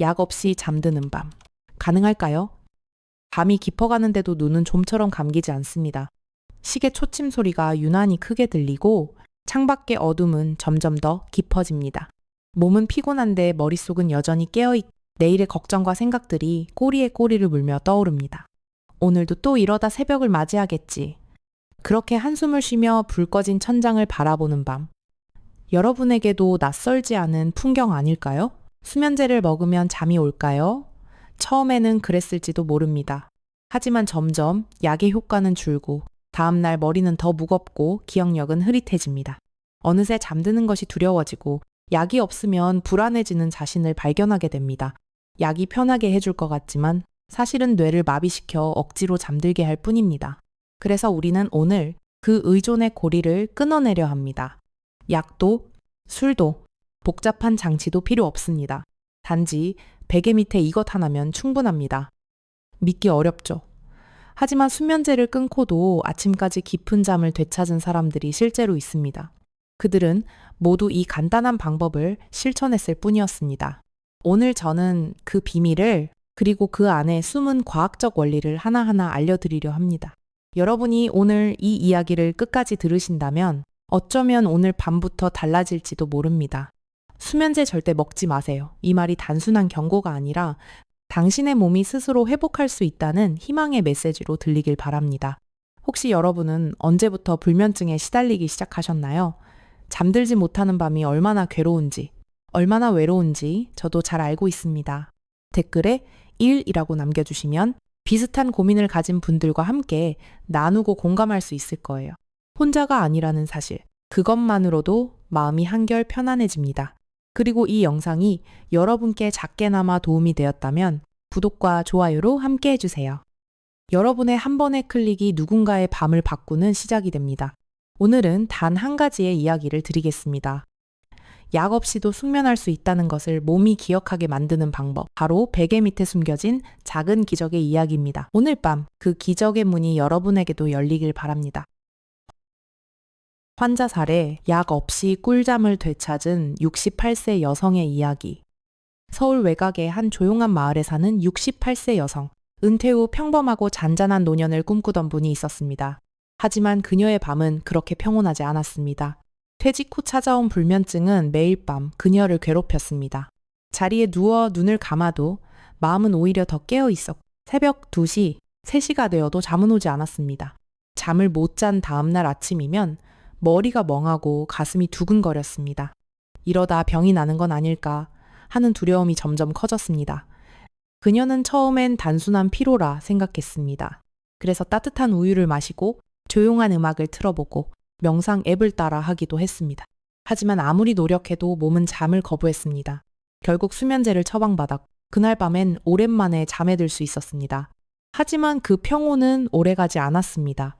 약 없이 잠드는 밤. 가능할까요? 밤이 깊어가는데도 눈은 좀처럼 감기지 않습니다. 시계 초침 소리가 유난히 크게 들리고 창밖의 어둠은 점점 더 깊어집니다. 몸은 피곤한데 머릿속은 여전히 깨어있, 내일의 걱정과 생각들이 꼬리에 꼬리를 물며 떠오릅니다. 오늘도 또 이러다 새벽을 맞이하겠지. 그렇게 한숨을 쉬며 불 꺼진 천장을 바라보는 밤. 여러분에게도 낯설지 않은 풍경 아닐까요? 수면제를 먹으면 잠이 올까요? 처음에는 그랬을지도 모릅니다. 하지만 점점 약의 효과는 줄고 다음날 머리는 더 무겁고 기억력은 흐릿해집니다. 어느새 잠드는 것이 두려워지고 약이 없으면 불안해지는 자신을 발견하게 됩니다. 약이 편하게 해줄 것 같지만 사실은 뇌를 마비시켜 억지로 잠들게 할 뿐입니다. 그래서 우리는 오늘 그 의존의 고리를 끊어내려 합니다. 약도, 술도, 복잡한 장치도 필요 없습니다. 단지 베개 밑에 이것 하나면 충분합니다. 믿기 어렵죠. 하지만 수면제를 끊고도 아침까지 깊은 잠을 되찾은 사람들이 실제로 있습니다. 그들은 모두 이 간단한 방법을 실천했을 뿐이었습니다. 오늘 저는 그 비밀을 그리고 그 안에 숨은 과학적 원리를 하나하나 알려드리려 합니다. 여러분이 오늘 이 이야기를 끝까지 들으신다면 어쩌면 오늘 밤부터 달라질지도 모릅니다. 수면제 절대 먹지 마세요. 이 말이 단순한 경고가 아니라 당신의 몸이 스스로 회복할 수 있다는 희망의 메시지로 들리길 바랍니다. 혹시 여러분은 언제부터 불면증에 시달리기 시작하셨나요? 잠들지 못하는 밤이 얼마나 괴로운지, 얼마나 외로운지 저도 잘 알고 있습니다. 댓글에 1이라고 남겨주시면 비슷한 고민을 가진 분들과 함께 나누고 공감할 수 있을 거예요. 혼자가 아니라는 사실, 그것만으로도 마음이 한결 편안해집니다. 그리고 이 영상이 여러분께 작게나마 도움이 되었다면 구독과 좋아요로 함께 해주세요. 여러분의 한 번의 클릭이 누군가의 밤을 바꾸는 시작이 됩니다. 오늘은 단 한 가지의 이야기를 드리겠습니다. 약 없이도 숙면할 수 있다는 것을 몸이 기억하게 만드는 방법. 바로 베개 밑에 숨겨진 작은 기적의 이야기입니다. 오늘 밤 그 기적의 문이 여러분에게도 열리길 바랍니다. 환자 사례 약 없이 꿀잠을 되찾은 68세 여성의 이야기. 서울 외곽의 한 조용한 마을에 사는 68세 여성. 은퇴 후 평범하고 잔잔한 노년을 꿈꾸던 분이 있었습니다. 하지만 그녀의 밤은 그렇게 평온하지 않았습니다. 퇴직 후 찾아온 불면증은 매일 밤 그녀를 괴롭혔습니다. 자리에 누워 눈을 감아도 마음은 오히려 더 깨어 있었고 새벽 2시, 3시가 되어도 잠은 오지 않았습니다. 잠을 못 잔 다음날 아침이면 머리가 멍하고 가슴이 두근거렸습니다. 이러다 병이 나는 건 아닐까 하는 두려움이 점점 커졌습니다. 그녀는 처음엔 단순한 피로라 생각했습니다. 그래서 따뜻한 우유를 마시고 조용한 음악을 틀어보고 명상 앱을 따라 하기도 했습니다. 하지만 아무리 노력해도 몸은 잠을 거부했습니다. 결국 수면제를 처방받았고 그날 밤엔 오랜만에 잠에 들 수 있었습니다. 하지만 그 평온은 오래가지 않았습니다.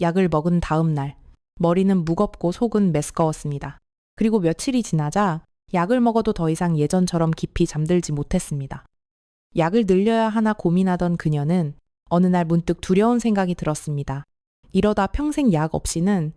약을 먹은 다음 날 머리는 무겁고 속은 메스꺼웠습니다. 그리고 며칠이 지나자 약을 먹어도 더 이상 예전처럼 깊이 잠들지 못했습니다. 약을 늘려야 하나 고민하던 그녀는 어느 날 문득 두려운 생각이 들었습니다. 이러다 평생 약 없이는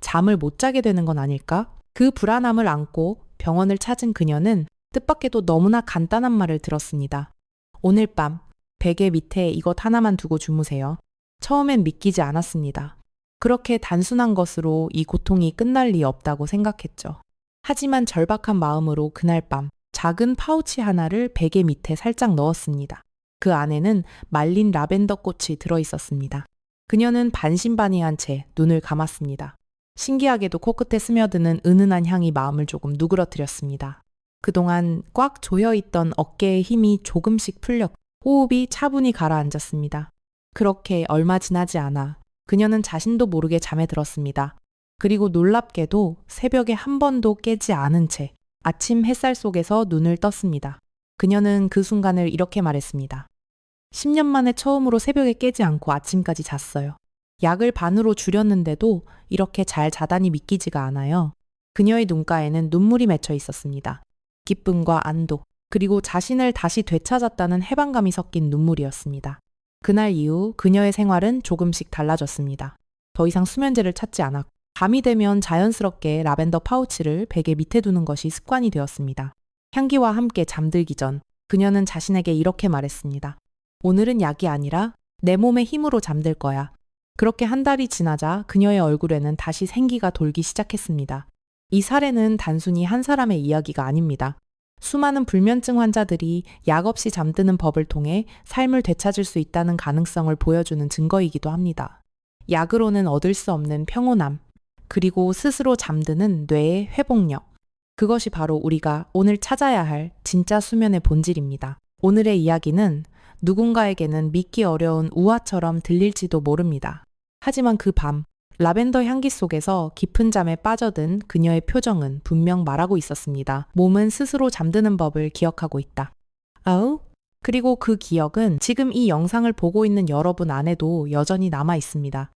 잠을 못 자게 되는 건 아닐까? 그 불안함을 안고 병원을 찾은 그녀는 뜻밖에도 너무나 간단한 말을 들었습니다. 오늘 밤 베개 밑에 이것 하나만 두고 주무세요. 처음엔 믿기지 않았습니다. 그렇게 단순한 것으로 이 고통이 끝날 리 없다고 생각했죠. 하지만 절박한 마음으로 그날 밤 작은 파우치 하나를 베개 밑에 살짝 넣었습니다. 그 안에는 말린 라벤더 꽃이 들어 있었습니다. 그녀는 반신반의한 채 눈을 감았습니다. 신기하게도 코끝에 스며드는 은은한 향이 마음을 조금 누그러뜨렸습니다. 그동안 꽉 조여있던 어깨의 힘이 조금씩 풀렸, 호흡이 차분히 가라앉았습니다. 그렇게 얼마 지나지 않아 그녀는 자신도 모르게 잠에 들었습니다. 그리고 놀랍게도 새벽에 한 번도 깨지 않은 채 아침 햇살 속에서 눈을 떴습니다. 그녀는 그 순간을 이렇게 말했습니다. 10년 만에 처음으로 새벽에 깨지 않고 아침까지 잤어요. 약을 반으로 줄였는데도 이렇게 잘 자다니 믿기지가 않아요. 그녀의 눈가에는 눈물이 맺혀 있었습니다. 기쁨과 안도, 그리고 자신을 다시 되찾았다는 해방감이 섞인 눈물이었습니다. 그날 이후 그녀의 생활은 조금씩 달라졌습니다. 더 이상 수면제를 찾지 않았고, 밤이 되면 자연스럽게 라벤더 파우치를 베개 밑에 두는 것이 습관이 되었습니다. 향기와 함께 잠들기 전 그녀는 자신에게 이렇게 말했습니다. 오늘은 약이 아니라 내 몸의 힘으로 잠들 거야. 그렇게 한 달이 지나자 그녀의 얼굴에는 다시 생기가 돌기 시작했습니다. 이 사례는 단순히 한 사람의 이야기가 아닙니다. 수많은 불면증 환자들이 약 없이 잠드는 법을 통해 삶을 되찾을 수 있다는 가능성을 보여주는 증거이기도 합니다. 약으로는 얻을 수 없는 평온함, 그리고 스스로 잠드는 뇌의 회복력. 그것이 바로 우리가 오늘 찾아야 할 진짜 수면의 본질입니다. 오늘의 이야기는 누군가에게는 믿기 어려운 우화처럼 들릴지도 모릅니다. 하지만 그 밤, 라벤더 향기 속에서 깊은 잠에 빠져든 그녀의 표정은 분명 말하고 있었습니다. 몸은 스스로 잠드는 법을 기억하고 있다. 아우? 그리고 그 기억은 지금 이 영상을 보고 있는 여러분 안에도 여전히 남아 있습니다.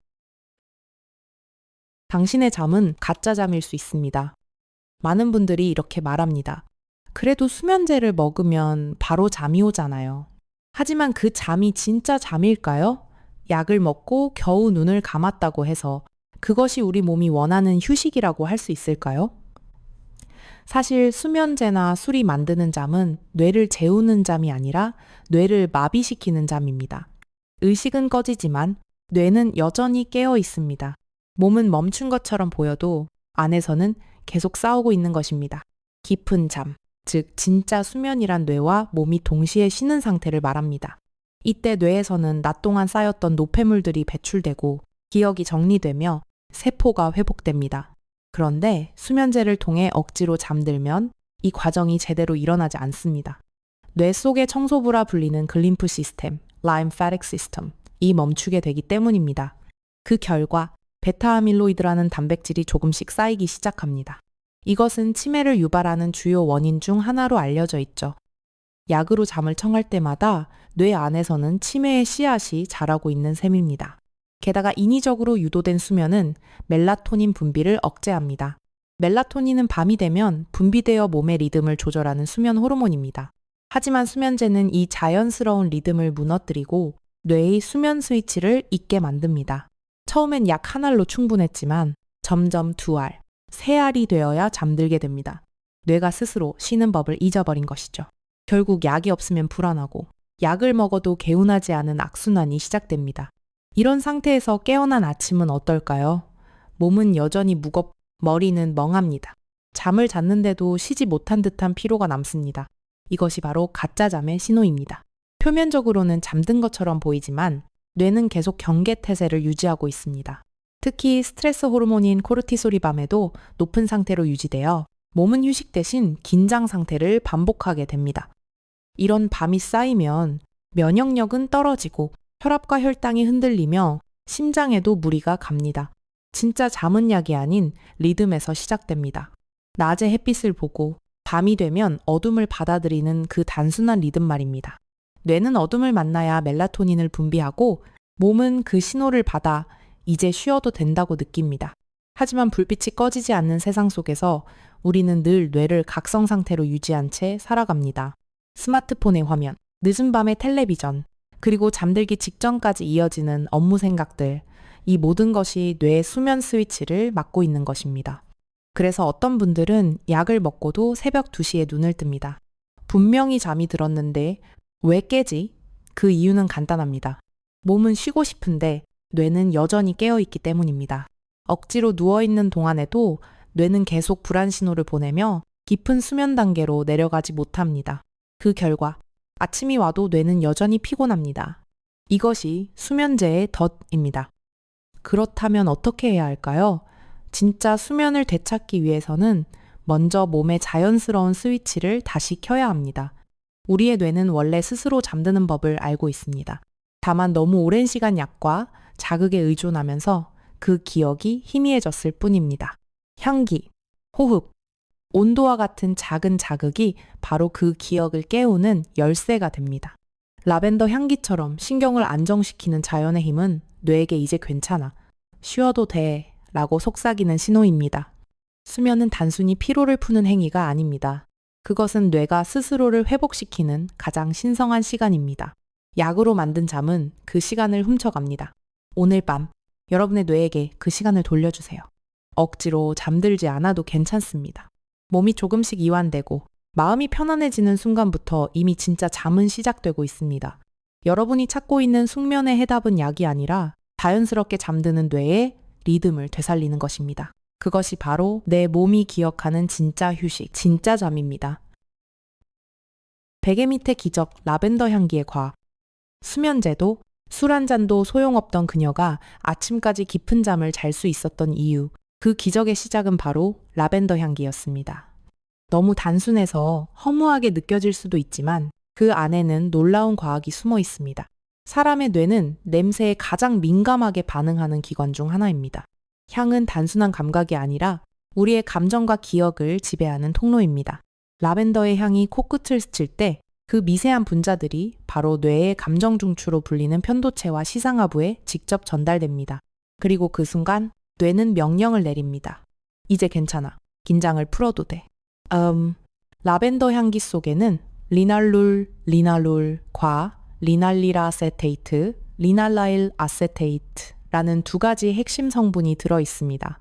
당신의 잠은 가짜 잠일 수 있습니다. 많은 분들이 이렇게 말합니다. 그래도 수면제를 먹으면 바로 잠이 오잖아요. 하지만 그 잠이 진짜 잠일까요? 약을 먹고 겨우 눈을 감았다고 해서 그것이 우리 몸이 원하는 휴식이라고 할 수 있을까요? 사실 수면제나 술이 만드는 잠은 뇌를 재우는 잠이 아니라 뇌를 마비시키는 잠입니다. 의식은 꺼지지만 뇌는 여전히 깨어 있습니다. 몸은 멈춘 것처럼 보여도 안에서는 계속 싸우고 있는 것입니다. 깊은 잠, 즉 진짜 수면이란 뇌와 몸이 동시에 쉬는 상태를 말합니다. 이때 뇌에서는 낮 동안 쌓였던 노폐물들이 배출되고 기억이 정리되며 세포가 회복됩니다. 그런데 수면제를 통해 억지로 잠들면 이 과정이 제대로 일어나지 않습니다. 뇌 속의 청소부라 불리는 글림프 시스템, lymphatic system, 이 멈추게 되기 때문입니다. 그 결과 베타아밀로이드라는 단백질이 조금씩 쌓이기 시작합니다. 이것은 치매를 유발하는 주요 원인 중 하나로 알려져 있죠. 약으로 잠을 청할 때마다 뇌 안에서는 치매의 씨앗이 자라고 있는 셈입니다. 게다가 인위적으로 유도된 수면은 멜라토닌 분비를 억제합니다. 멜라토닌은 밤이 되면 분비되어 몸의 리듬을 조절하는 수면 호르몬입니다. 하지만 수면제는 이 자연스러운 리듬을 무너뜨리고 뇌의 수면 스위치를 잊게 만듭니다. 처음엔 약 한 알로 충분했지만 점점 두 알, 세 알이 되어야 잠들게 됩니다. 뇌가 스스로 쉬는 법을 잊어버린 것이죠. 결국 약이 없으면 불안하고 약을 먹어도 개운하지 않은 악순환이 시작됩니다. 이런 상태에서 깨어난 아침은 어떨까요? 몸은 여전히 무겁, 머리는 멍합니다. 잠을 잤는데도 쉬지 못한 듯한 피로가 남습니다. 이것이 바로 가짜 잠의 신호입니다. 표면적으로는 잠든 것처럼 보이지만 뇌는 계속 경계 태세를 유지하고 있습니다. 특히 스트레스 호르몬인 코르티솔이 밤에도 높은 상태로 유지되어 몸은 휴식 대신 긴장 상태를 반복하게 됩니다. 이런 밤이 쌓이면 면역력은 떨어지고 혈압과 혈당이 흔들리며 심장에도 무리가 갑니다. 진짜 잠은 약이 아닌 리듬에서 시작됩니다. 낮에 햇빛을 보고 밤이 되면 어둠을 받아들이는 그 단순한 리듬 말입니다. 뇌는 어둠을 만나야 멜라토닌을 분비하고 몸은 그 신호를 받아 이제 쉬어도 된다고 느낍니다. 하지만 불빛이 꺼지지 않는 세상 속에서 우리는 늘 뇌를 각성 상태로 유지한 채 살아갑니다. 스마트폰의 화면, 늦은 밤의 텔레비전, 그리고 잠들기 직전까지 이어지는 업무 생각들, 이 모든 것이 뇌의 수면 스위치를 막고 있는 것입니다. 그래서 어떤 분들은 약을 먹고도 새벽 2시에 눈을 뜹니다. 분명히 잠이 들었는데 왜 깨지? 그 이유는 간단합니다. 몸은 쉬고 싶은데 뇌는 여전히 깨어있기 때문입니다. 억지로 누워있는 동안에도 뇌는 계속 불안 신호를 보내며 깊은 수면 단계로 내려가지 못합니다. 그 결과 아침이 와도 뇌는 여전히 피곤합니다. 이것이 수면제의 덫입니다. 그렇다면 어떻게 해야 할까요? 진짜 수면을 되찾기 위해서는 먼저 몸의 자연스러운 스위치를 다시 켜야 합니다. 우리의 뇌는 원래 스스로 잠드는 법을 알고 있습니다. 다만 너무 오랜 시간 약과 자극에 의존하면서 그 기억이 희미해졌을 뿐입니다. 향기, 호흡, 온도와 같은 작은 자극이 바로 그 기억을 깨우는 열쇠가 됩니다. 라벤더 향기처럼 신경을 안정시키는 자연의 힘은 뇌에게 이제 괜찮아. 쉬어도 돼. 라고 속삭이는 신호입니다. 수면은 단순히 피로를 푸는 행위가 아닙니다. 그것은 뇌가 스스로를 회복시키는 가장 신성한 시간입니다. 약으로 만든 잠은 그 시간을 훔쳐갑니다. 오늘 밤 여러분의 뇌에게 그 시간을 돌려주세요. 억지로 잠들지 않아도 괜찮습니다. 몸이 조금씩 이완되고 마음이 편안해지는 순간부터 이미 진짜 잠은 시작되고 있습니다. 여러분이 찾고 있는 숙면의 해답은 약이 아니라 자연스럽게 잠드는 뇌의 리듬을 되살리는 것입니다. 그것이 바로 내 몸이 기억하는 진짜 휴식, 진짜 잠입니다. 베개 밑의 기적, 라벤더 향기의 과학. 수면제도, 술 한 잔도 소용없던 그녀가 아침까지 깊은 잠을 잘 수 있었던 이유, 그 기적의 시작은 바로 라벤더 향기였습니다. 너무 단순해서 허무하게 느껴질 수도 있지만 그 안에는 놀라운 과학이 숨어 있습니다. 사람의 뇌는 냄새에 가장 민감하게 반응하는 기관 중 하나입니다. 향은 단순한 감각이 아니라 우리의 감정과 기억을 지배하는 통로입니다. 라벤더의 향이 코끝을 스칠 때 그 미세한 분자들이 바로 뇌의 감정 중추로 불리는 편도체와 시상하부에 직접 전달됩니다. 그리고 그 순간 뇌는 명령을 내립니다. 이제 괜찮아. 긴장을 풀어도 돼. 음, 라벤더 향기 속에는 리날룰, 리날룰 과 리날리라세테이트, 리날라일 아세테이트라는 두 가지 핵심 성분이 들어 있습니다.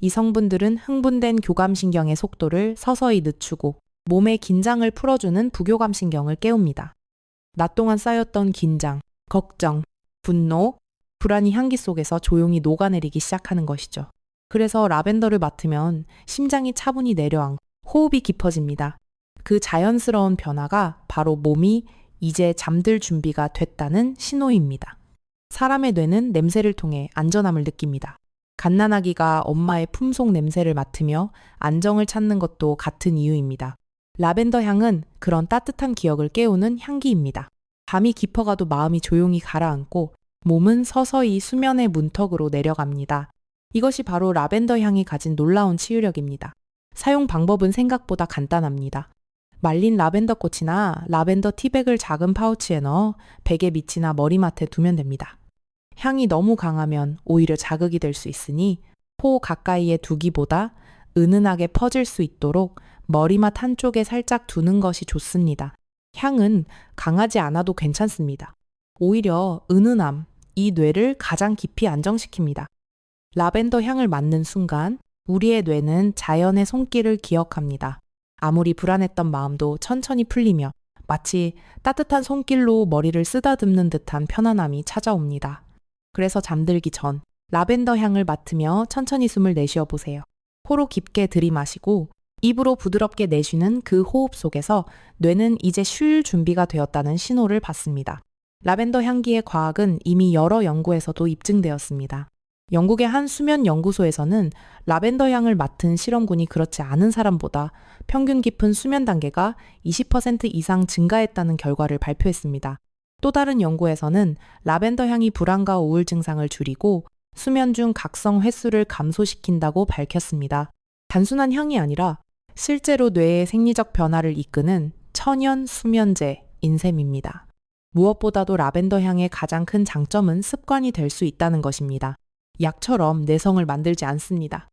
이 성분들은 흥분된 교감신경의 속도를 서서히 늦추고 몸의 긴장을 풀어주는 부교감신경을 깨웁니다. 낮 동안 쌓였던 긴장, 걱정, 분노, 불안이 향기 속에서 조용히 녹아내리기 시작하는 것이죠. 그래서 라벤더를 맡으면 심장이 차분히 내려앉고 호흡이 깊어집니다. 그 자연스러운 변화가 바로 몸이 이제 잠들 준비가 됐다는 신호입니다. 사람의 뇌는 냄새를 통해 안전함을 느낍니다. 갓난아기가 엄마의 품속 냄새를 맡으며 안정을 찾는 것도 같은 이유입니다. 라벤더 향은 그런 따뜻한 기억을 깨우는 향기입니다. 밤이 깊어가도 마음이 조용히 가라앉고 몸은 서서히 수면의 문턱으로 내려갑니다. 이것이 바로 라벤더 향이 가진 놀라운 치유력입니다. 사용 방법은 생각보다 간단합니다. 말린 라벤더 꽃이나 라벤더 티백을 작은 파우치에 넣어 베개 밑이나 머리맡에 두면 됩니다. 향이 너무 강하면 오히려 자극이 될 수 있으니 코 가까이에 두기보다 은은하게 퍼질 수 있도록 머리맡 한쪽에 살짝 두는 것이 좋습니다. 향은 강하지 않아도 괜찮습니다. 오히려 은은함, 이 뇌를 가장 깊이 안정시킵니다. 라벤더 향을 맡는 순간 우리의 뇌는 자연의 손길을 기억합니다. 아무리 불안했던 마음도 천천히 풀리며 마치 따뜻한 손길로 머리를 쓰다듬는 듯한 편안함이 찾아옵니다. 그래서 잠들기 전 라벤더 향을 맡으며 천천히 숨을 내쉬어 보세요. 코로 깊게 들이마시고 입으로 부드럽게 내쉬는 그 호흡 속에서 뇌는 이제 쉴 준비가 되었다는 신호를 받습니다. 라벤더 향기의 과학은 이미 여러 연구에서도 입증되었습니다. 영국의 한 수면 연구소에서는 라벤더 향을 맡은 실험군이 그렇지 않은 사람보다 평균 깊은 수면 단계가 20% 이상 증가했다는 결과를 발표했습니다. 또 다른 연구에서는 라벤더 향이 불안과 우울 증상을 줄이고 수면 중 각성 횟수를 감소시킨다고 밝혔습니다. 단순한 향이 아니라 실제로 뇌의 생리적 변화를 이끄는 천연 수면제 인 셈입니다. 무엇보다도 라벤더 향의 가장 큰 장점은 습관이 될 수 있다는 것입니다. 약처럼 내성을 만들지 않습니다.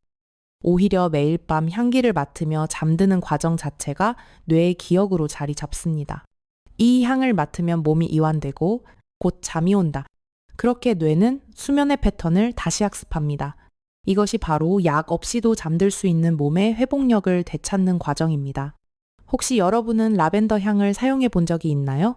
오히려 매일 밤 향기를 맡으며 잠드는 과정 자체가 뇌의 기억으로 자리 잡습니다. 이 향을 맡으면 몸이 이완되고 곧 잠이 온다. 그렇게 뇌는 수면의 패턴을 다시 학습합니다. 이것이 바로 약 없이도 잠들 수 있는 몸의 회복력을 되찾는 과정입니다. 혹시 여러분은 라벤더 향을 사용해 본 적이 있나요?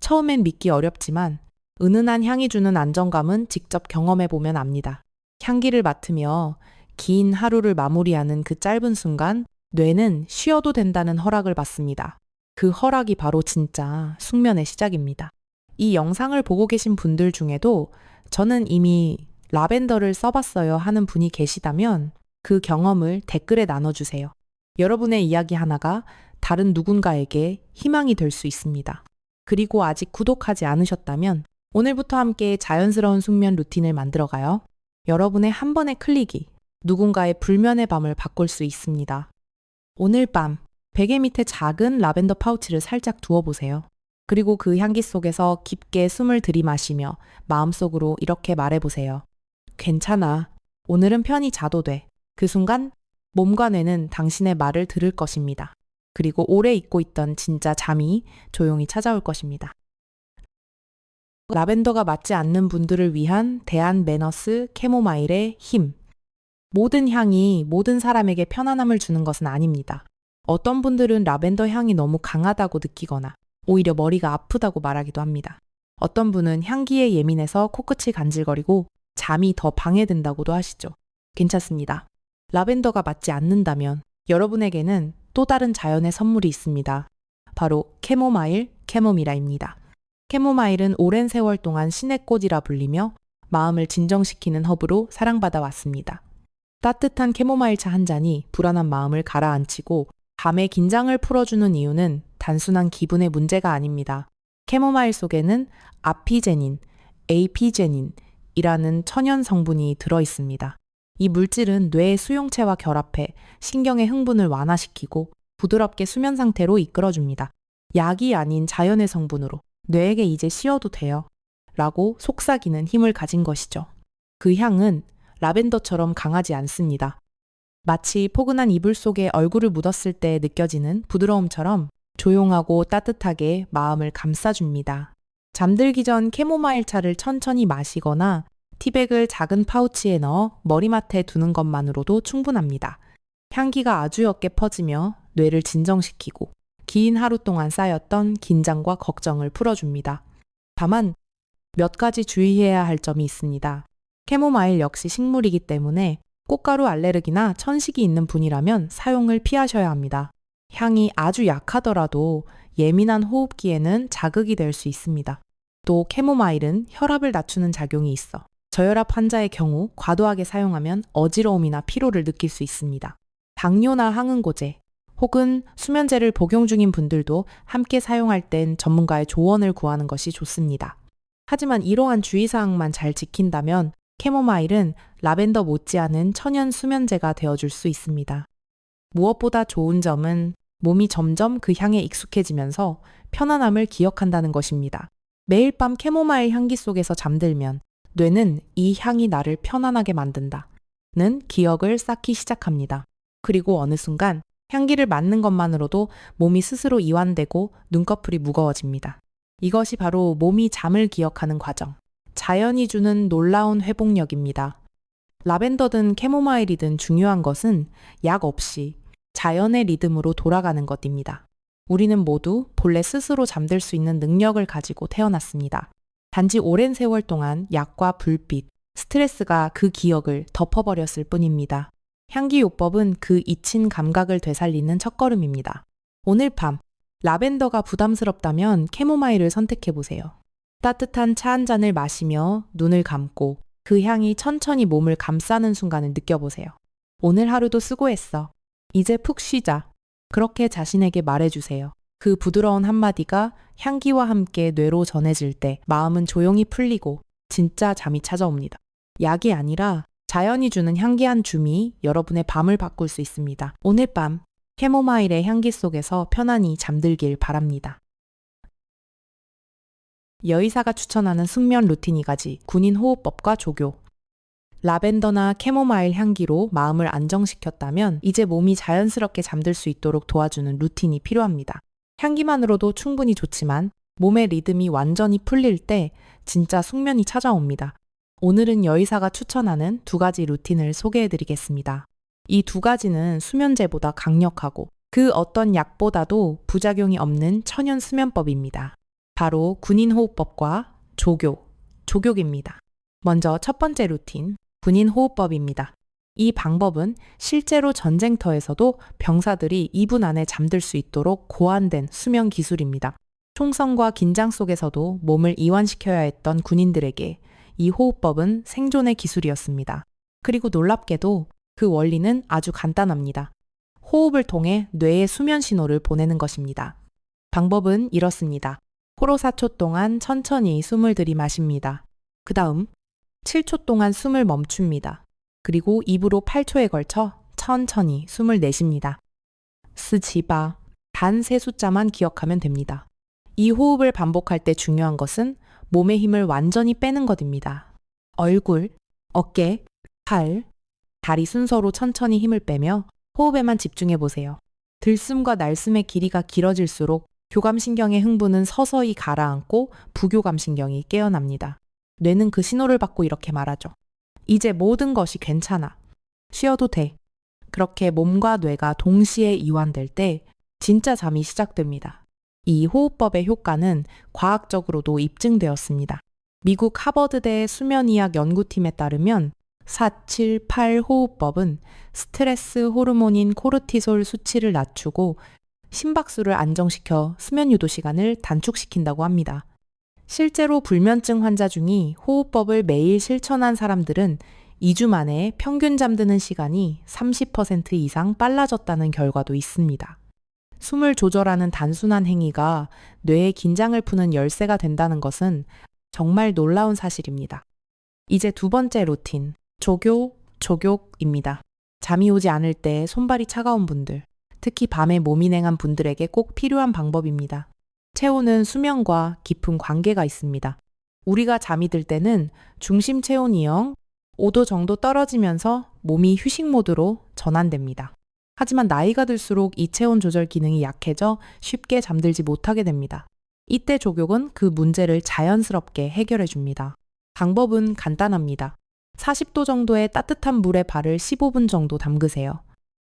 처음엔 믿기 어렵지만 은은한 향이 주는 안정감은 직접 경험해 보면 압니다. 향기를 맡으며 긴 하루를 마무리하는 그 짧은 순간 뇌는 쉬어도 된다는 허락을 받습니다. 그 허락이 바로 진짜 숙면의 시작입니다. 이 영상을 보고 계신 분들 중에도 저는 이미 라벤더를 써봤어요 하는 분이 계시다면 그 경험을 댓글에 나눠주세요. 여러분의 이야기 하나가 다른 누군가에게 희망이 될 수 있습니다. 그리고 아직 구독하지 않으셨다면 오늘부터 함께 자연스러운 숙면 루틴을 만들어가요. 여러분의 한 번의 클릭이 누군가의 불면의 밤을 바꿀 수 있습니다. 오늘 밤 베개 밑에 작은 라벤더 파우치를 살짝 두어보세요. 그리고 그 향기 속에서 깊게 숨을 들이마시며 마음속으로 이렇게 말해보세요. 괜찮아. 오늘은 편히 자도 돼. 그 순간 몸과 뇌는 당신의 말을 들을 것입니다. 그리고 오래 잊고 있던 진짜 잠이 조용히 찾아올 것입니다. 라벤더가 맞지 않는 분들을 위한 대한 매너스 캐모마일의 힘. 모든 향이 모든 사람에게 편안함을 주는 것은 아닙니다. 어떤 분들은 라벤더 향이 너무 강하다고 느끼거나 오히려 머리가 아프다고 말하기도 합니다. 어떤 분은 향기에 예민해서 코끝이 간질거리고 잠이 더 방해된다고도 하시죠. 괜찮습니다. 라벤더가 맞지 않는다면 여러분에게는 또 다른 자연의 선물이 있습니다. 바로 캐모마일, 캐모미라입니다. 캐모마일은 오랜 세월 동안 신의 꽃이라 불리며 마음을 진정시키는 허브로 사랑받아 왔습니다. 따뜻한 캐모마일 차 한 잔이 불안한 마음을 가라앉히고 밤의 긴장을 풀어주는 이유는 단순한 기분의 문제가 아닙니다. 캐모마일 속에는 아피제닌, 에이피제닌이라는 천연 성분이 들어 있습니다. 이 물질은 뇌의 수용체와 결합해 신경의 흥분을 완화시키고 부드럽게 수면 상태로 이끌어줍니다. 약이 아닌 자연의 성분으로 뇌에게 이제 쉬어도 돼요. 라고 속삭이는 힘을 가진 것이죠. 그 향은 라벤더처럼 강하지 않습니다. 마치 포근한 이불 속에 얼굴을 묻었을 때 느껴지는 부드러움처럼 조용하고 따뜻하게 마음을 감싸줍니다. 잠들기 전 캐모마일 차를 천천히 마시거나 티백을 작은 파우치에 넣어 머리맡에 두는 것만으로도 충분합니다. 향기가 아주 옅게 퍼지며 뇌를 진정시키고 긴 하루 동안 쌓였던 긴장과 걱정을 풀어줍니다. 다만 몇 가지 주의해야 할 점이 있습니다. 캐모마일 역시 식물이기 때문에 꽃가루 알레르기나 천식이 있는 분이라면 사용을 피하셔야 합니다. 향이 아주 약하더라도 예민한 호흡기에는 자극이 될 수 있습니다. 또 캐모마일은 혈압을 낮추는 작용이 있어 저혈압 환자의 경우 과도하게 사용하면 어지러움이나 피로를 느낄 수 있습니다. 당뇨나 항응고제 혹은 수면제를 복용 중인 분들도 함께 사용할 땐 전문가의 조언을 구하는 것이 좋습니다. 하지만 이러한 주의사항만 잘 지킨다면 캐모마일은 라벤더 못지않은 천연 수면제가 되어줄 수 있습니다. 무엇보다 좋은 점은 몸이 점점 그 향에 익숙해지면서 편안함을 기억한다는 것입니다. 매일 밤 캐모마일 향기 속에서 잠들면 뇌는 이 향이 나를 편안하게 만든다. 는 기억을 쌓기 시작합니다. 그리고 어느 순간 향기를 맡는 것만으로도 몸이 스스로 이완되고 눈꺼풀이 무거워집니다. 이것이 바로 몸이 잠을 기억하는 과정. 자연이 주는 놀라운 회복력입니다. 라벤더든 캐모마일이든 중요한 것은 약 없이 자연의 리듬으로 돌아가는 것입니다. 우리는 모두 본래 스스로 잠들 수 있는 능력을 가지고 태어났습니다. 단지 오랜 세월 동안 약과 불빛, 스트레스가 그 기억을 덮어버렸을 뿐입니다. 향기요법은 그 잊힌 감각을 되살리는 첫걸음입니다. 오늘 밤, 라벤더가 부담스럽다면 캐모마일을 선택해보세요. 따뜻한 차 한 잔을 마시며 눈을 감고 그 향이 천천히 몸을 감싸는 순간을 느껴보세요. 오늘 하루도 수고했어. 이제 푹 쉬자. 그렇게 자신에게 말해주세요. 그 부드러운 한마디가 향기와 함께 뇌로 전해질 때 마음은 조용히 풀리고 진짜 잠이 찾아옵니다. 약이 아니라 자연이 주는 향기한 줌이 여러분의 밤을 바꿀 수 있습니다. 오늘 밤 캐모마일의 향기 속에서 편안히 잠들길 바랍니다. 여의사가 추천하는 숙면 루틴이 가지 군인 호흡법과 조교. 라벤더나 캐모마일 향기로 마음을 안정시켰다면 이제 몸이 자연스럽게 잠들 수 있도록 도와주는 루틴이 필요합니다. 향기만으로도 충분히 좋지만 몸의 리듬이 완전히 풀릴 때 진짜 숙면이 찾아옵니다. 오늘은 여의사가 추천하는 두 가지 루틴을 소개해 드리겠습니다. 이 두 가지는 수면제보다 강력하고 그 어떤 약보다도 부작용이 없는 천연 수면법입니다. 바로 군인 호흡법과 조교, 조교입니다. 먼저 첫 번째 루틴, 군인 호흡법입니다. 이 방법은 실제로 전쟁터에서도 병사들이 2분 안에 잠들 수 있도록 고안된 수면 기술입니다. 총성과 긴장 속에서도 몸을 이완시켜야 했던 군인들에게 이 호흡법은 생존의 기술이었습니다. 그리고 놀랍게도 그 원리는 아주 간단합니다. 호흡을 통해 뇌에 수면 신호를 보내는 것입니다. 방법은 이렇습니다. 코로 4초 동안 천천히 숨을 들이마십니다. 그 다음 7초 동안 숨을 멈춥니다. 그리고 입으로 8초에 걸쳐 천천히 숨을 내쉽니다. 스지바 단 세 숫자만 기억하면 됩니다. 이 호흡을 반복할 때 중요한 것은 몸의 힘을 완전히 빼는 것입니다. 얼굴, 어깨, 팔, 다리 순서로 천천히 힘을 빼며 호흡에만 집중해 보세요. 들숨과 날숨의 길이가 길어질수록 교감신경의 흥분은 서서히 가라앉고 부교감신경이 깨어납니다. 뇌는 그 신호를 받고 이렇게 말하죠. 이제 모든 것이 괜찮아. 쉬어도 돼. 그렇게 몸과 뇌가 동시에 이완될 때 진짜 잠이 시작됩니다. 이 호흡법의 효과는 과학적으로도 입증되었습니다. 미국 하버드대 수면의학 연구팀에 따르면 478 호흡법은 스트레스 호르몬인 코르티솔 수치를 낮추고 심박수를 안정시켜 수면 유도 시간을 단축시킨다고 합니다. 실제로 불면증 환자 중이 호흡법을 매일 실천한 사람들은 2주 만에 평균 잠드는 시간이 30% 이상 빨라졌다는 결과도 있습니다. 숨을 조절하는 단순한 행위가 뇌의 긴장을 푸는 열쇠가 된다는 것은 정말 놀라운 사실입니다. 이제 두 번째 루틴, 조교, 조욕입니다. 잠이 오지 않을 때 손발이 차가운 분들, 특히 밤에 몸이 냉한 분들에게 꼭 필요한 방법입니다. 체온은 수면과 깊은 관계가 있습니다. 우리가 잠이 들 때는 중심 체온이 0, 5도 정도 떨어지면서 몸이 휴식 모드로 전환됩니다. 하지만 나이가 들수록 이 체온 조절 기능이 약해져 쉽게 잠들지 못하게 됩니다. 이때 조격은 그 문제를 자연스럽게 해결해 줍니다. 방법은 간단합니다. 40도 정도의 따뜻한 물에 발을 15분 정도 담그세요.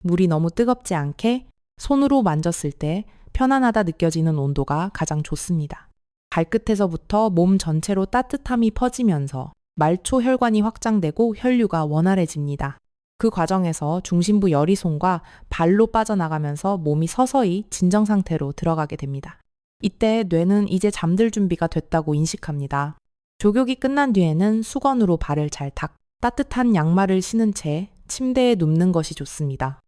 물이 너무 뜨겁지 않게 손으로 만졌을 때 편안하다 느껴지는 온도가 가장 좋습니다. 발끝에서부터 몸 전체로 따뜻함이 퍼지면서 말초 혈관이 확장되고 혈류가 원활해집니다. 그 과정에서 중심부 열이송과 발로 빠져나가면서 몸이 서서히 진정 상태로 들어가게 됩니다. 이때 뇌는 이제 잠들 준비가 됐다고 인식합니다. 조격이 끝난 뒤에는 수건으로 발을 잘 닦, 따뜻한 양말을 신은 채 침대에 눕는 것이 좋습니다.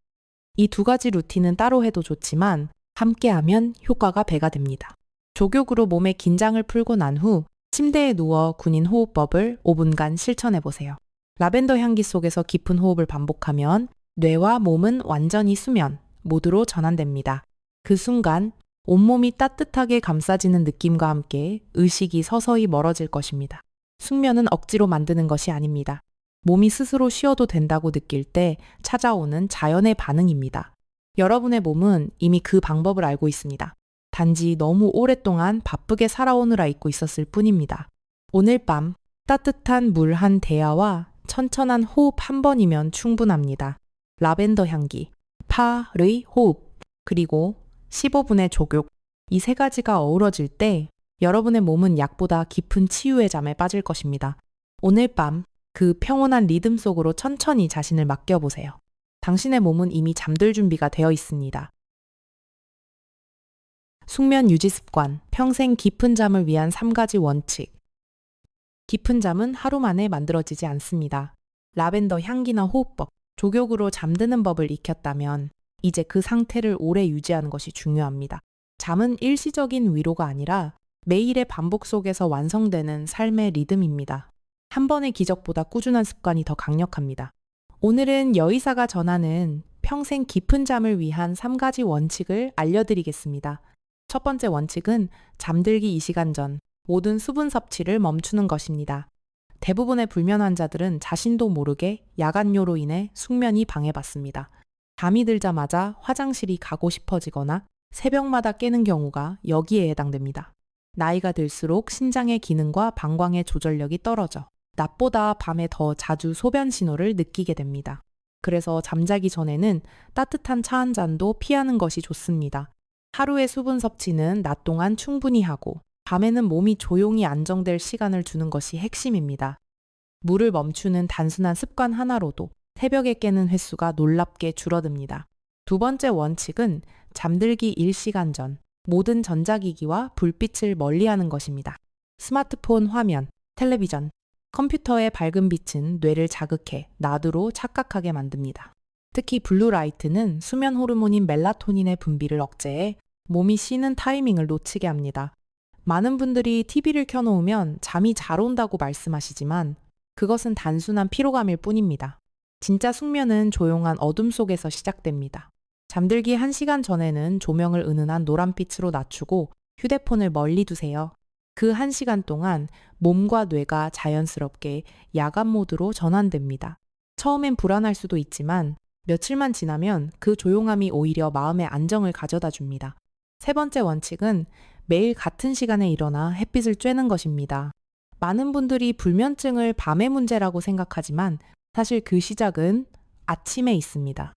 이 두 가지 루틴은 따로 해도 좋지만 함께 하면 효과가 배가 됩니다. 조격으로 몸의 긴장을 풀고 난 후 침대에 누워 군인 호흡법을 5분간 실천해 보세요. 라벤더 향기 속에서 깊은 호흡을 반복하면 뇌와 몸은 완전히 수면, 모드로 전환됩니다. 그 순간 온몸이 따뜻하게 감싸지는 느낌과 함께 의식이 서서히 멀어질 것입니다. 숙면은 억지로 만드는 것이 아닙니다. 몸이 스스로 쉬어도 된다고 느낄 때 찾아오는 자연의 반응입니다. 여러분의 몸은 이미 그 방법을 알고 있습니다. 단지 너무 오랫동안 바쁘게 살아오느라 잊고 있었을 뿐입니다. 오늘 밤 따뜻한 물 한 대야와 천천한 호흡 한 번이면 충분합니다. 라벤더 향기, 파의 호흡, 그리고 15분의 조욕. 이 세 가지가 어우러질 때 여러분의 몸은 약보다 깊은 치유의 잠에 빠질 것입니다. 오늘 밤 그 평온한 리듬 속으로 천천히 자신을 맡겨보세요. 당신의 몸은 이미 잠들 준비가 되어 있습니다. 숙면 유지 습관, 평생 깊은 잠을 위한 3가지 원칙. 깊은 잠은 하루 만에 만들어지지 않습니다. 라벤더 향기나 호흡법, 조격으로 잠드는 법을 익혔다면 이제 그 상태를 오래 유지하는 것이 중요합니다. 잠은 일시적인 위로가 아니라 매일의 반복 속에서 완성되는 삶의 리듬입니다. 한 번의 기적보다 꾸준한 습관이 더 강력합니다. 오늘은 여의사가 전하는 평생 깊은 잠을 위한 3가지 원칙을 알려드리겠습니다. 첫 번째 원칙은 잠들기 2시간 전 모든 수분 섭취를 멈추는 것입니다. 대부분의 불면 환자들은 자신도 모르게 야간요로 인해 숙면이 방해받습니다. 잠이 들자마자 화장실이 가고 싶어지거나 새벽마다 깨는 경우가 여기에 해당됩니다. 나이가 들수록 신장의 기능과 방광의 조절력이 떨어져 낮보다 밤에 더 자주 소변 신호를 느끼게 됩니다. 그래서 잠자기 전에는 따뜻한 차 한 잔도 피하는 것이 좋습니다. 하루의 수분 섭취는 낮 동안 충분히 하고 밤에는 몸이 조용히 안정될 시간을 주는 것이 핵심입니다. 물을 멈추는 단순한 습관 하나로도 새벽에 깨는 횟수가 놀랍게 줄어듭니다. 두 번째 원칙은 잠들기 1시간 전 모든 전자기기와 불빛을 멀리하는 것입니다. 스마트폰 화면, 텔레비전, 컴퓨터의 밝은 빛은 뇌를 자극해 나두로 착각하게 만듭니다. 특히 블루라이트는 수면 호르몬인 멜라토닌의 분비를 억제해 몸이 쉬는 타이밍을 놓치게 합니다. 많은 분들이 TV를 켜놓으면 잠이 잘 온다고 말씀하시지만 그것은 단순한 피로감일 뿐입니다. 진짜 숙면은 조용한 어둠 속에서 시작됩니다. 잠들기 1시간 전에는 조명을 은은한 노란빛으로 낮추고 휴대폰을 멀리 두세요. 그 1시간 동안 몸과 뇌가 자연스럽게 야간 모드로 전환됩니다. 처음엔 불안할 수도 있지만 며칠만 지나면 그 조용함이 오히려 마음의 안정을 가져다 줍니다. 세 번째 원칙은 매일 같은 시간에 일어나 햇빛을 쬐는 것입니다. 많은 분들이 불면증을 밤의 문제라고 생각하지만 사실 그 시작은 아침에 있습니다.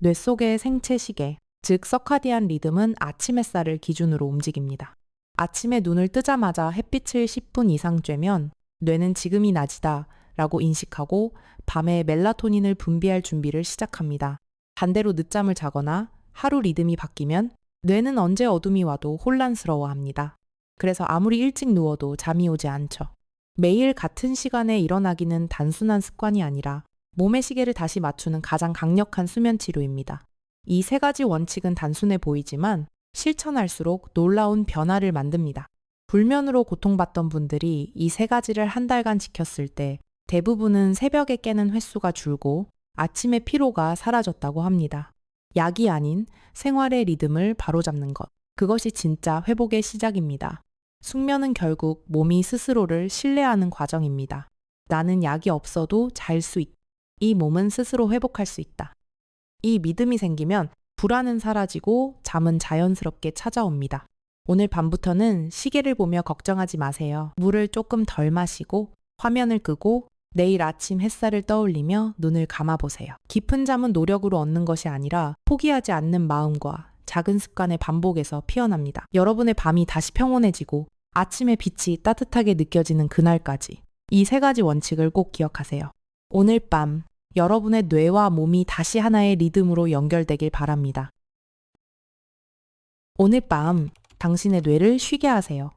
뇌 속의 생체 시계, 즉 서카디안 리듬은 아침 햇살을 기준으로 움직입니다. 아침에 눈을 뜨자마자 햇빛을 10분 이상 쬐면 뇌는 지금이 낮이다 라고 인식하고 밤에 멜라토닌을 분비할 준비를 시작합니다. 반대로 늦잠을 자거나 하루 리듬이 바뀌면 뇌는 언제 어둠이 와도 혼란스러워 합니다. 그래서 아무리 일찍 누워도 잠이 오지 않죠. 매일 같은 시간에 일어나기는 단순한 습관이 아니라 몸의 시계를 다시 맞추는 가장 강력한 수면 치료입니다. 이 세 가지 원칙은 단순해 보이지만 실천할수록 놀라운 변화를 만듭니다. 불면으로 고통받던 분들이 이 세 가지를 한 달간 지켰을 때 대부분은 새벽에 깨는 횟수가 줄고 아침의 피로가 사라졌다고 합니다. 약이 아닌 생활의 리듬을 바로잡는 것. 그것이 진짜 회복의 시작입니다. 숙면은 결국 몸이 스스로를 신뢰하는 과정입니다. 나는 약이 없어도 잘 수 있다. 이 몸은 스스로 회복할 수 있다. 이 믿음이 생기면 불안은 사라지고 잠은 자연스럽게 찾아옵니다. 오늘 밤부터는 시계를 보며 걱정하지 마세요. 물을 조금 덜 마시고 화면을 끄고 내일 아침 햇살을 떠올리며 눈을 감아보세요. 깊은 잠은 노력으로 얻는 것이 아니라 포기하지 않는 마음과 작은 습관의 반복에서 피어납니다. 여러분의 밤이 다시 평온해지고 아침의 빛이 따뜻하게 느껴지는 그날까지 이 세 가지 원칙을 꼭 기억하세요. 오늘 밤 여러분의 뇌와 몸이 다시 하나의 리듬으로 연결되길 바랍니다. 오늘 밤 당신의 뇌를 쉬게 하세요.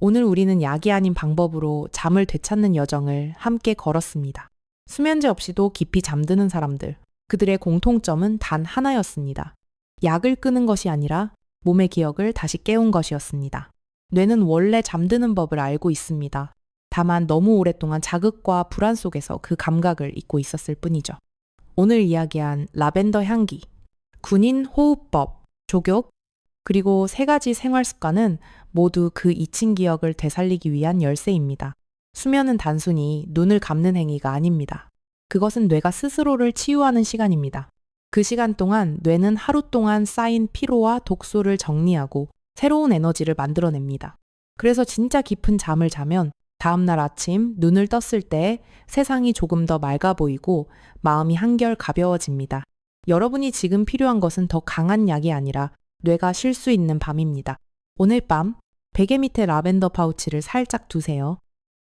오늘 우리는 약이 아닌 방법으로 잠을 되찾는 여정을 함께 걸었습니다. 수면제 없이도 깊이 잠드는 사람들, 그들의 공통점은 단 하나였습니다. 약을 끄는 것이 아니라 몸의 기억을 다시 깨운 것이었습니다. 뇌는 원래 잠드는 법을 알고 있습니다. 다만 너무 오랫동안 자극과 불안 속에서 그 감각을 잊고 있었을 뿐이죠. 오늘 이야기한 라벤더 향기, 군인 호흡법, 족욕, 그리고 세 가지 생활 습관은 모두 그 잊힌 기억을 되살리기 위한 열쇠입니다. 수면은 단순히 눈을 감는 행위가 아닙니다. 그것은 뇌가 스스로를 치유하는 시간입니다. 그 시간 동안 뇌는 하루 동안 쌓인 피로와 독소를 정리하고 새로운 에너지를 만들어냅니다. 그래서 진짜 깊은 잠을 자면 다음날 아침 눈을 떴을 때 세상이 조금 더 맑아 보이고 마음이 한결 가벼워집니다. 여러분이 지금 필요한 것은 더 강한 약이 아니라 뇌가 쉴 수 있는 밤입니다. 오늘 밤 베개 밑에 라벤더 파우치를 살짝 두세요.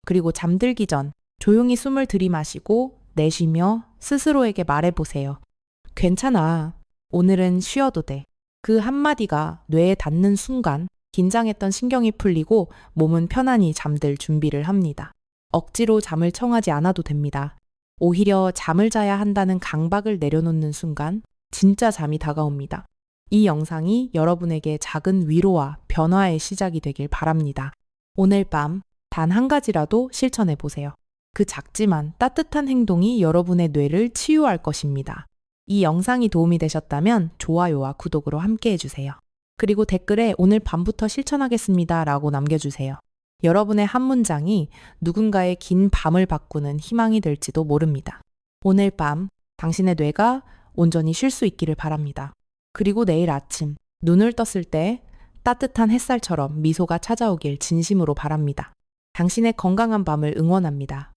그리고 잠들기 전 조용히 숨을 들이마시고 내쉬며 스스로에게 말해보세요. 괜찮아. 오늘은 쉬어도 돼. 그 한마디가 뇌에 닿는 순간 긴장했던 신경이 풀리고 몸은 편안히 잠들 준비를 합니다. 억지로 잠을 청하지 않아도 됩니다. 오히려 잠을 자야 한다는 강박을 내려놓는 순간 진짜 잠이 다가옵니다. 이 영상이 여러분에게 작은 위로와 변화의 시작이 되길 바랍니다. 오늘 밤 단 한 가지라도 실천해 보세요. 그 작지만 따뜻한 행동이 여러분의 뇌를 치유할 것입니다. 이 영상이 도움이 되셨다면 좋아요와 구독으로 함께 해주세요. 그리고 댓글에 오늘 밤부터 실천하겠습니다 라고 남겨주세요. 여러분의 한 문장이 누군가의 긴 밤을 바꾸는 희망이 될지도 모릅니다. 오늘 밤 당신의 뇌가 온전히 쉴 수 있기를 바랍니다. 그리고 내일 아침 눈을 떴을 때 따뜻한 햇살처럼 미소가 찾아오길 진심으로 바랍니다. 당신의 건강한 밤을 응원합니다.